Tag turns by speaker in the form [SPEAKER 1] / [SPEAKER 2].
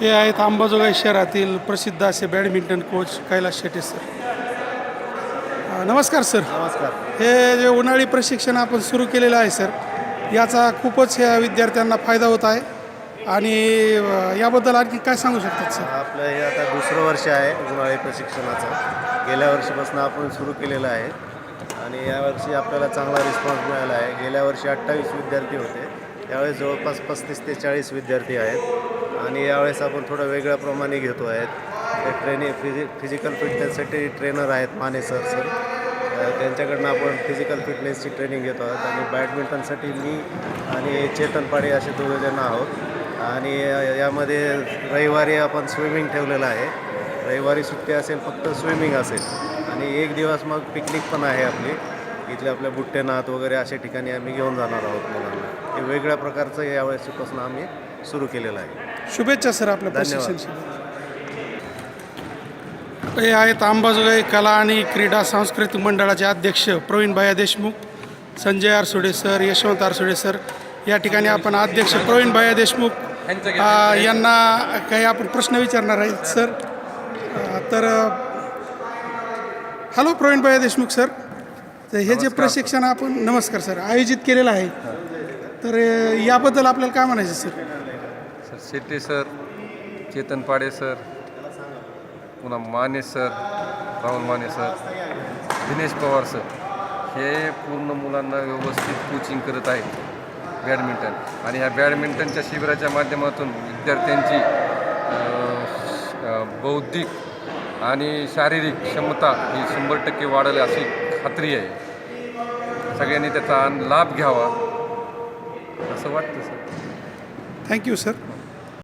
[SPEAKER 1] हे आहेत अंबाजोगाई शहरातील प्रसिद्ध असे badminton coach Kailas Shete sir. नमस्कार सर.
[SPEAKER 2] नमस्कार.
[SPEAKER 1] हे जे उन्हाळी प्रशिक्षण आपण सुरू केलेलं आहे सर याचा खूपच ह्या विद्यार्थ्यांना फायदा होत आहे. आणि याबद्दल आणखी काय सांगू शकतात सर?
[SPEAKER 2] आपलं हे आता दुसरं वर्ष आहे उन्हाळी प्रशिक्षणाचं. गेल्या वर्षीपासून आपण सुरू केलेलं आहे. आणि यावर्षी आपल्याला चांगला रिस्पॉन्स मिळाला आहे. गेल्या वर्षी अठ्ठावीस विद्यार्थी होते. यावेळेस जवळपास पस्तीस ते चाळीस विद्यार्थी आहेत. आणि यावेळेस आपण थोडं वेगळ्या प्रमाणे घेतो आहेत. ते ट्रेनिंग फिजि फिजिकल फिटनेससाठी ट्रेनर आहेत माने सर सर त्यांच्याकडनं आपण फिजिकल फिटनेसची ट्रेनिंग घेतो आहोत. आणि बॅडमिंटनसाठी मी आणि चेतन पाडे असे दोघंजण आहोत. आणि यामध्ये रविवारी आपण स्विमिंग ठेवलेलं आहे. रविवारी सुट्टी असेल फक्त स्विमिंग असेल. आणि एक दिवस मग पिकनिक पण आहे आपली. इथले आपल्या बुट्टेनाथ वगैरे अशा ठिकाणी आम्ही घेऊन जाणार आहोत मुलांना. हे वेगळ्या प्रकारचं यावेळेसपासून आम्ही सुरू केलेलं आहे.
[SPEAKER 1] शुभेच्छा सर आपल्या
[SPEAKER 2] धन्यवाद.
[SPEAKER 1] हे आहेत अंबाजोगाई कला आणि क्रीडा सांस्कृतिक मंडळाचे अध्यक्ष प्रवीण भैया देशमुख संजय आरसोडे सर यशवंत आरसोडे सर. या ठिकाणी आपण अध्यक्ष प्रवीण भैया देशमुख यांना काही आपण प्रश्न विचारणार आहेत सर. तर हॅलो प्रवीण भैया देशमुख सर. तर हे जे प्रशिक्षण आपण नमस्कार सर. आयोजित केलेलं आहे. तर अ, याबद्दल आपल्याला काय म्हणायचं sir?
[SPEAKER 3] Sir Shette sir Chetan Pade sir पुन्हा Mane sir Rahul Mane sir Dinesh Pawar sir हे पूर्ण मुलांना व्यवस्थित कोचिंग करत आहेत बॅडमिंटन आणि ह्या बॅडमिंटनच्या शिबिराच्या माध्यमातून विद्यार्थ्यांची अं, श- अं, बौद्धिक आणि शारीरिक क्षमता ही शंभर टक्के वाढेल अशी खात्री आहे. सगळ्यांनी त्याचा लाभ घ्यावा. असं वाटतं सर.
[SPEAKER 1] Thank you sir